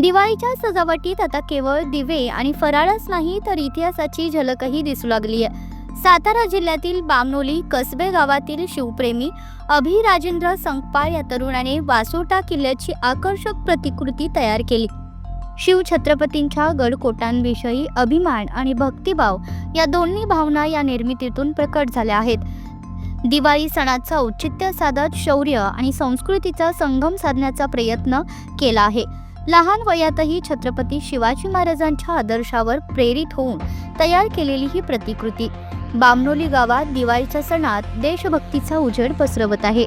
दिवाळीच्या सजावटीत आता केवळ दिवे आणि फराळच नाही तर इतिहासाची झलकही दिसू लागली आहे. सातारा जिल्ह्यातील बामनोली कसबे गावातील शिवप्रेमी अभिराजेंद्र संगपाळ संकपाळ या तरुणाने वासोटा किल्ल्याची आकर्षक प्रतिकृती तयार केली. शिव छत्रपतींच्या गडकोटांविषयी अभिमान आणि भक्तिभाव या दोन्ही भावना या निर्मितीतून प्रकट झाल्या आहेत. दिवाळी सणाचं औचित्य साधत शौर्य आणि संस्कृतीचा संगम साधण्याचा प्रयत्न केला आहे. लहान वयातही छत्रपती शिवाजी महाराजांच्या आदर्शावर प्रेरित होऊन तयार केलेली ही प्रतिकृती. बामनोली गावात दिवाळीच्या सणात देशभक्तीचा उजेड पसरवत आहे.